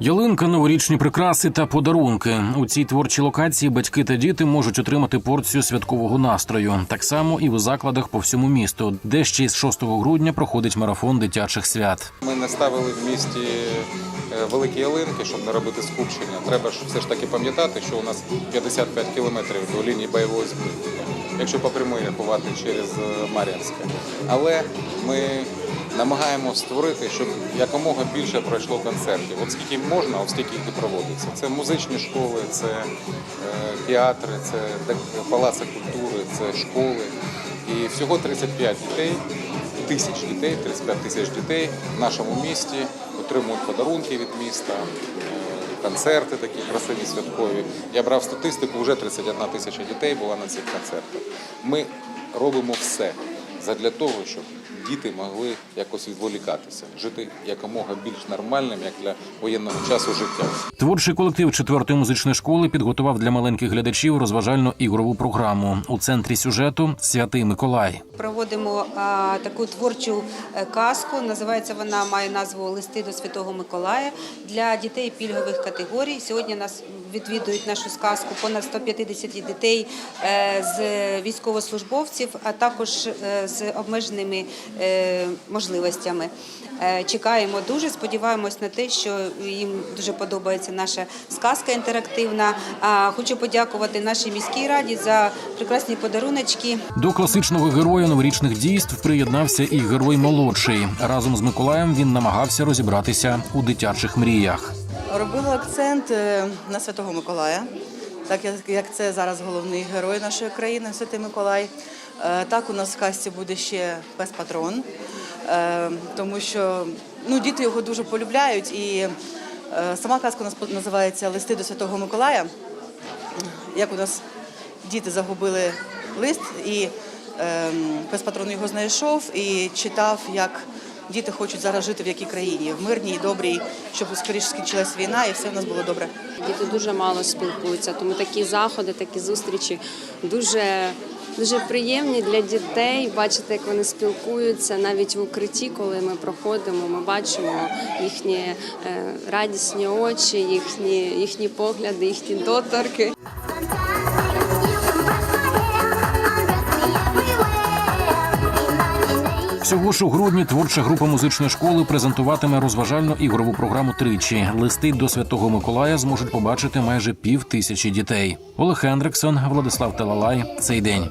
Ялинка, новорічні прикраси та подарунки. У цій творчій локації батьки та діти можуть отримати порцію святкового настрою. Так само і в закладах по всьому місту, де ще з 6 грудня проходить марафон дитячих свят. Ми не ставили в місті е, великі ялинки, щоб не робити скупчення. Треба ж все ж таки пам'ятати, що у нас 55 кілометрів до лінії бойового зіткнення, якщо по прямій рахувати через е, Мар'янське. Але ми намагаємося створити, щоб якомога більше пройшло концертів. От скільки можна, от стільки їх і проводиться. Це музичні школи, це е, театри, це палаци культури, це школи. І всього 35 дітей тисяч дітей, 35 тисяч дітей в нашому місті отримують подарунки від міста, е, концерти такі красиві святкові. Я брав статистику, вже 31 тисяча дітей була на цих концертах. Ми робимо все задля того, щоб діти могли якось відволікатися, жити якомога більш нормальним, як для воєнного часу життя. Творчий колектив четвертої музичної школи підготував для маленьких глядачів розважально ігрову програму. У центрі сюжету Святий Миколай. Проводимо а, таку творчу е, казку. Називається вона має назву Листи до Святого Миколая для дітей пільгових категорій. Сьогодні нас відвідують нашу сказку понад 150 дітей е, з військовослужбовців, а також е, з обмеженими можливостями. Е, Чекаємо дуже, сподіваємось на те, що їм дуже подобається наша сказка інтерактивна. А, Хочу подякувати нашій міській раді за прекрасні подаруночки. До класичного героя новорічних дійств приєднався і герой молодший. Разом з Миколаєм він намагався розібратися у дитячих мріях. Робила акцент е, на Святого Миколая, так як- це зараз головний герой нашої країни, Святий Миколай. Е, Так, у нас в касті буде ще пес патрон, е, тому що ну, діти його дуже полюбляють. І е, сама казка у нас називається Листи до Святого Миколая. Як у нас діти загубили лист, і ем, пес патрон його знайшов і читав, як діти хочуть зараз жити в якій країні, в мирній, добрій, щоб скоріше скінчилась війна і все в нас було добре. Діти дуже мало спілкуються, тому такі заходи, такі зустрічі дуже. Дуже приємні для дітей бачити, як вони спілкуються навіть в укритті, коли ми проходимо. Ми бачимо їхні е, радісні очі, їхні, їхні погляди, їхні доторки. Всього ж у грудні творча група музичної школи презентуватиме розважальну ігрову програму тричі. Листи до Святого Миколая зможуть побачити майже пів тисячі дітей. Олег Хендриксон, Владислав Талалай. Цей день.